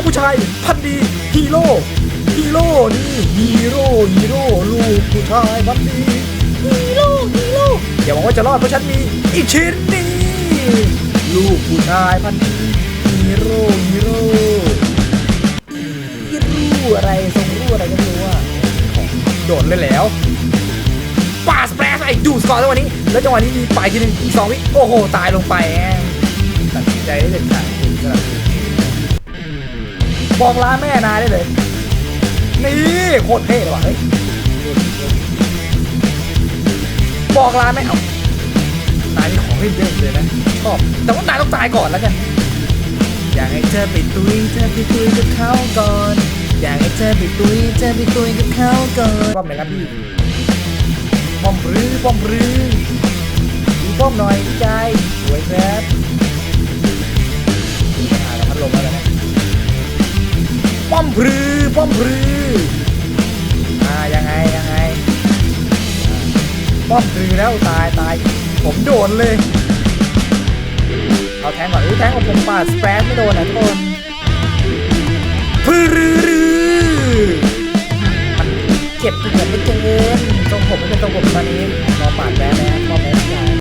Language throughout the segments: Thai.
กผู้ชายพันธุ์ดีฮีโร่ฮีโร่นี่ฮีโร่ฮีโร่ลูกผู้ชายพันธุ์ดีฮีโร่ฮีโร่อย่าหวังว่าจะรอดเพราะฉันมีอีกชิ้นนี้ลูกผู้ชายพันธุ์ดีฮีโร่ฮีโร่ฮีโร่อะไรทรงรู้อะไรก็ไม่รู้อะโดดเลยแล้วปาสแปรสไอ้ดูสกอร์จังหวะนี้ แล้วจังหวะนี้มีปลายทีหนึงอีกสองวิโอ้โห ตายลงไปแองตัดสินใจได้เด็ดขาดจริงสำหรับทีมนี้บ อกลาแม่นายได้เลย นี่โคตรเท่เลยว่ะเฮ้ยบอกลาแม่เอานายนี่ของเล่นเยอะเลยนะชอบแต่ว่านายต้องตายก่อนแล้วกันอยากให้เธอไปตุยเธอไปตุยกับเขาก่อน อยากให้เธอไปตุยเธอไปตุยกับเขาก่อนป้อมไหนครับพี่ป้อมรื้อป้อมรื้อดูป้อมหน่อยใจสวยครับมีปัญหากับพัดลมแล้วนะ ป้อมพรือป้อมพรืออ่ายังไงยังไงป้อมพรือแล้วตายตายผมโดนเลยเอาแทงก่อนอุ้แทงของผมปาดสเปรดไม่โดนนะทุกคนพือรือรือมันเจ็บเหลือไม่เกินตรงผมไม่เป็นตรงผมตอนนี้รอปาดแบดนะรแบดใหญ่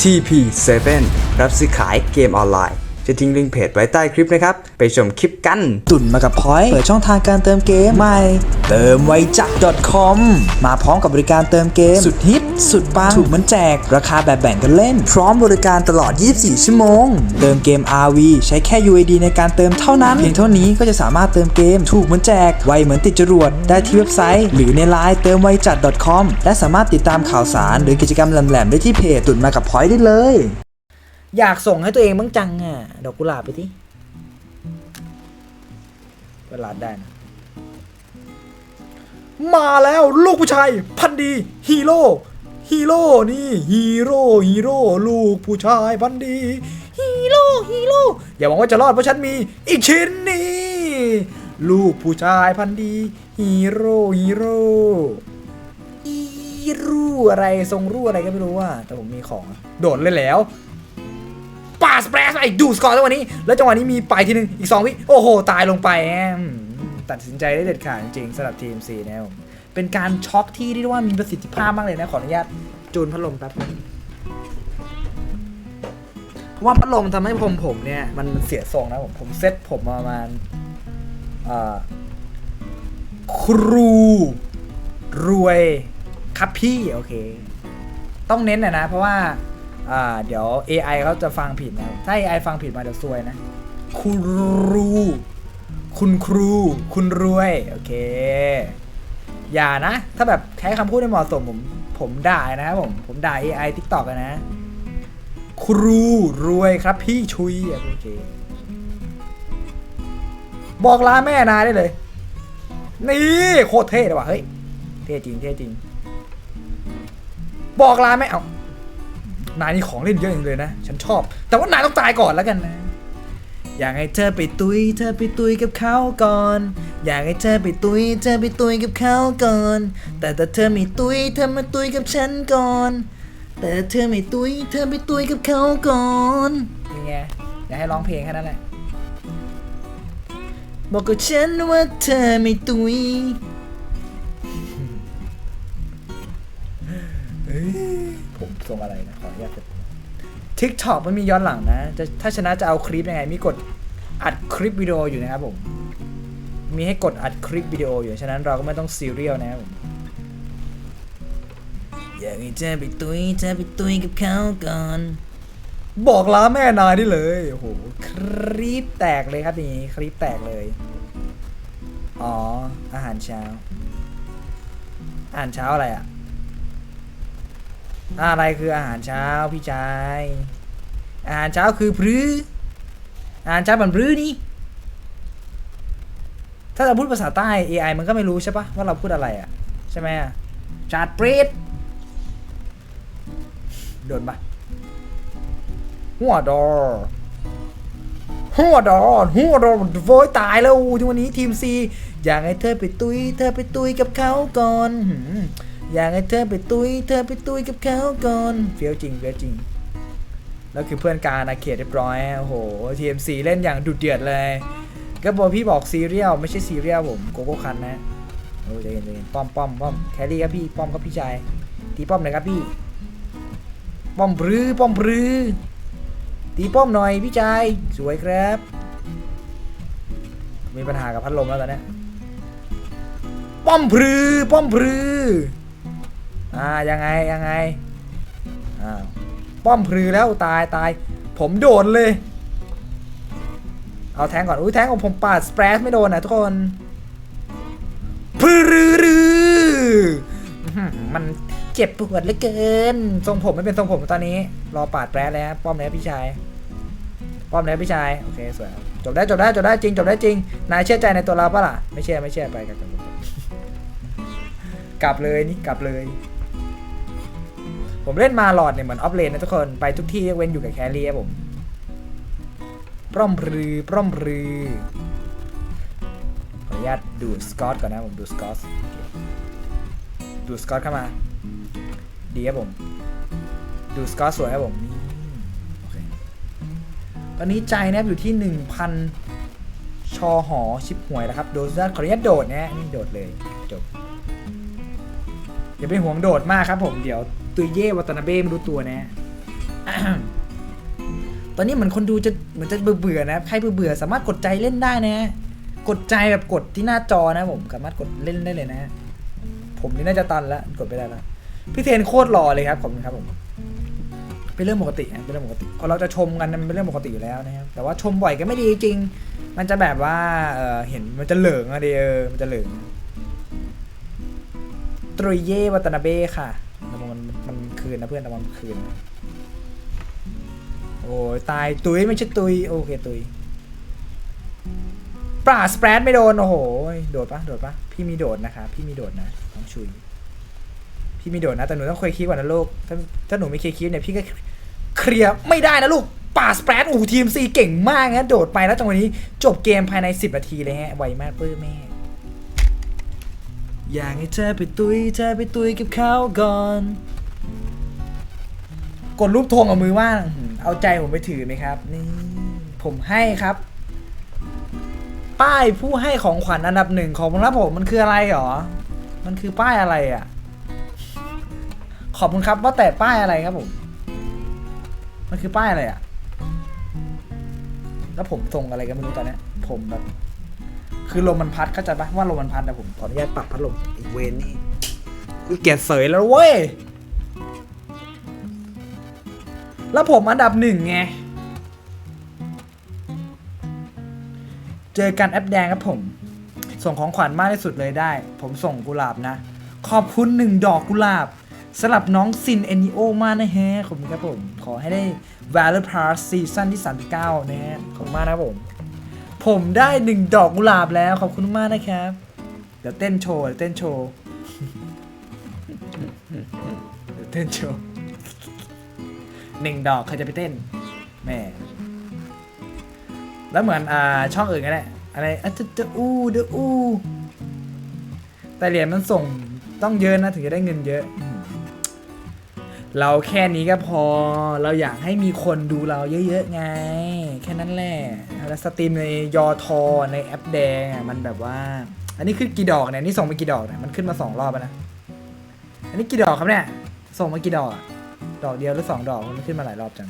TP7 รับซื้อขายเกมออนไลน์ จะทิ้งลิงก์เพจไว้ใต้คลิปนะครับ ไปชมคลิปกัน ตุ่นมากับพอยต์เปิดช่องทางการเติมเกมใหม่ เติมไวจัก .com มาพร้อมกับบริการเติมเกม สุดฮิต สุดปัง ถูกเหมันแจก ราคาแบบแบ่งกันเล่น พร้อมบริการตลอด 24 ชั่วโมง เติมเกม RV ใช้แค่ UID ในการเติมเท่านั้นเพียงเท่านี้ก็จะสามารถเติมเกม ถูกเหมือนแจก ไวเหมือนติดจรวด ได้ที่เว็บไซต์ หรือในไลน์เติมไวจัด .com และสามารถติดตามข่าวสาร หรือกิจกรรมแหลมๆได้ที่เพจตุ่นมากับพอยต์ได้เลย อยากส่งให้ตัวเองบ้างจังอะดอกกุหลาบไปที่เปิดร้านได้นะมาแล้วลูกผู้ชาย พันดีฮีโร่ฮีโร่นี่ฮีโร่ฮีโร่ลูกผู้ชายพันดีฮีโร่ฮีโร่อย่าหวังว่าจะรอดเพราะฉันมีอีกชิ้นนี้ลูกผู้ชายพันดีฮีโร่ฮีโร่ฮีโร่อะไรทรงรู้อะไรก็ไม่รู้ว่าแต่ผมมีของโดดเลยแล้ว ปาสเปรสไอ้ดูสกอร์จังหวะนี้ แล้วจังหวะนี้มีไปทีหนึ่งอีก 2 วิ โอ้โห ตายลงไปแอมตัดสินใจได้เด็ดขาดจริงๆสำหรับทีมซีนะครับผมเป็นการช็อกที่เรียกว่ามีประสิทธิภาพมากเลยนะขออนุญาตจูนพัดลมแป๊บนึงเพราะว่าพัดลมทำให้ผมผมเนี่ย มันเสียทรงนะผมผมเซ็ตผมประมาณครู รวย ครับพี่ โอเค ต้องเน้นนะนะ เพราะว่า อ่าเดี๋ยว AI เขาจะฟังผิดนะถ้า AI ฟังผิดมาเดี๋ยวซวยนะคุณรูคุณครู คุณรวย โอเค อย่านะ ถ้าแบบใช้คำพูดไม่เหมาะสมผมผมด่านะครับผม ผมด่า AI TikTok อะนะ ครูรวยครับพี่ชุยโอเค บอกลาแม่นายได้เลย นี่โคตรเท่เลยว่ะเฮ้ย เท่จริงเท่จริง บอกลาแม่เอา นายนี่ของเล่นเยอะอย่างเลยนะ ฉันชอบ แต่ว่านายต้องตายก่อนแล้วกันนะ อยากให้เธอไปตุย เธอไปตุยกับเขาก่อน อยากให้เธอไปตุย เธอไปตุยกับเขาก่อน แต่แต่เธอไม่ตุย เธอมาตุยกับฉันก่อน แต่เธอไม่ตุย เธอไปตุยกับเขาก่อนยังไงอยากให้ร้องเพลงแค่นั้นแหละ บอกกับฉันว่าเธอไม่ตุย ผมส่งอะไรนะขออนุญาตทิกตอกมันมีย้อนหลังนะจะถ้าชนะจะเอาคลิปยังไง มีกดอัดคลิปวิดีโออยู่นะครับผม มีให้กดอัดคลิปวิดีโออยู่ ฉะนั้นเราก็ไม่ต้องซีเรียลนะครับผมอยากให้เธอไปตุยเธอไปตุยกับเขาก่อน บอกลาแม่นายได้เลยโอ้โหคลิปแตกเลยครับนี่คลิปแตกเลย อ๋อ อาหารเช้าอาหารเช้าอะไรอะ อะไรคืออาหารเช้าพี่ชาย อาหารเช้าคือพรื้อาหารเช้าบันพรื้นี่ ถ้าเราพูดภาษาใต้ AI มันก็ไม่รู้ใช่ปะว่าเราพูดอะไรอะ ใช่ไหมอะชาดปรีดโดนปะหัวดอหัวดอนหัวดอนโวยตายแล้วที่วันนี้ทีมซีอยากให้เธอไปตุย เธอไปตุยกับเขาก่อน อยากให้เธอไปตุยเธอไปตุยกับเขาก่อนเฟี้ยวจริงเฟี้ยวจริง แล้วคือเพื่อนการอาเขตเรียบร้อยโอ้โหทีมซีเล่นอย่างดุเดือดเลย ก็บอกพี่บอกซีเรียลไม่ใช่ซีเรียลผมโกโก้คันนะโอ้ใจเย็นใจเย็นป้อมป้อมป้อมแครี่ครับพี่ป้อมครับพี่ชายตีป้อมหน่อยครับพี่ ป้อมปรือป้อมปรือตีป้อมหน่อยพี่ชายสวยครับ มีปัญหากับพัดลมแล้วตอนนี้ป้อมพรือป้อมพรือ อ่ายังไงยังไงอ้าวป้อมพรือแล้วตายตาย ผมโดนเลย เอาแทงก่อนอุ้ยแทงของผมปาดสเปรสไม่โดนนะทุกคนพือรือมันเจ็บปวดเหลือเกิน ทรงผมไม่เป็นทรงผมตอนนี้ รอปาดแปรแล้วป้อมแล้วพี่ชาย ป้อมแล้วพี่ชาย โอเคสวยจบได้จบได้จบได้จริงจบได้จริง นายเชื่อใจในตัวเราปะล่ะ ไม่เชื่อไม่เชื่อไปกับกับกลับกลับเลยนี่กลับเลย ผมเล่นมาหลอดเนี่ยเหมือนออฟเลนนะทุกคนไปทุกที่ยกเว้นอยู่กับแครี่ครับผมปร่อมรือปร่อมรือขออนุญาตดูสกอตก่อนนะผมดูสกอตดูสกอตเข้ามาดีครับผมดูสกอตสวยครับผมนี่ตอนนี้ใจนะครับอยู่ที่ 1,000 ชอหอชิปหวยนะครับโดนด้านขออนุญาตโดดนะนี่โดดเลยจบอย่าไปห่วงโดดมากครับผมเดี๋ยว ตุยเย่วัตนาเบ้ไม่รู้ตัวนะ ตอนนี้เหมือนคนดูจะเหมือนจะเบื่อๆนะใครเบื่อๆสามารถกดใจเล่นได้นะ กดใจแบบกดที่หน้าจอนะผมสามารถกดเล่นได้เลยนะ ผมนี่น่าจะตันแล้วกดไปได้แล้วพี่เทนโคตรหล่อเลยครับขอบคุณครับผมเป็นเรื่องปกตินะเป็นเรื่องปกติพอเราจะชมกันมันเป็นเรื่องปกติอยู่แล้วนะครับแต่ว่าชมบ่อยก็ไม่ดีจริง มันจะแบบว่าเออเห็นมันจะเหลิงอะเดเออมันจะเหลิงตรุยเย่วัตนาเบ้ค่ะ มันมันคืนนะเพื่อนแต่มันคืน โอ้ยตายตุยไม่ใช่ตุยโอเคตุยปราสเปรดไม่โดน โอ้โห โดดปะโดดปะพี่มีโดดนะคะ พี่มีโดดนะน้องชุย พี่มีโดดนะ แต่หนูต้องเคยคิดก่อนนะลูก ถ้าถ้าหนูไม่เคยคิดเนี่ยพี่ก็เคลียร์ไม่ได้นะลูกป่าสเปรดอ้โหทีมซีเก่งมากนะ โดดไปแล้วจังหวะนี้จบเกมภายใน 10 นาทีเลยฮะ ไวมากเปื้อแม่ อยากให้เธอไปตุยเธอไปตุยกับเขาก่อน กดรูปธงกับมือว่าง เอาใจผมไปถือไหมครับ นี่ ผมให้ครับ ป้ายผู้ให้ของขวัญอันดับหนึ่งของรับผมมันคืออะไรหรอ มันคือป้ายอะไรอะ ขอบคุณครับว่าแต่ป้ายอะไรครับผม มันคือป้ายอะไรอะ แล้วผมทรงอะไรกันไม่รู้ตอนนี้ผมแบบ คือลมมันพัดเข้าใจปะว่าลมมันพัดนะผมขออนุญาตปรับพัดลมอีกเวนนี่กูเกลียดเสยแล้วเว้ย แล้วผมอันดับหนึ่งไง เจอกันแอปแดงครับผม ส่งของขวัญมากที่สุดเลยได้ ผมส่งกุหลาบนะ ขอบคุณหนึ่งดอกกุหลาบสำหรับน้องซินเอนิโอมากนะฮะขอบคุณครับผม ขอให้ได้ Valor Pass ซีซั่นที่ 39 นะฮะขอบคุณมากนะครับผม ผมได้หนึ่งดอกกุหลาบแล้วขอบคุณมากนะครับ เดี๋ยวเต้นโชว์เดี๋ยวเต้นโชว์เดี๋ยวเต้นโชว์หนึ่งดอกใครจะไปเต้นแม่แล้วเหมือนอ่าช่องอื่นก็ได้อะไรอะจะจะอู้เดออู้แต่เหรียญมันส่งต้องเยอะนะถึงจะได้เงินเยอะ เราแค่นี้ก็พอ เราอยากให้มีคนดูเราเยอะๆไง แค่นั้นแหละแล้วสตรีมในยอทอในแอปแดงอะมันแบบว่า อันนี้ขึ้นกี่ดอกเนี่ยนี่ส่งไปกี่ดอกเนี่ยมันขึ้นมาสองรอบแล้วนะ อันนี้กี่ดอกครับเนี่ย ส่งมากี่ดอกอะดอกเดียวหรือสองดอกมันขึ้นมาหลายรอบจัง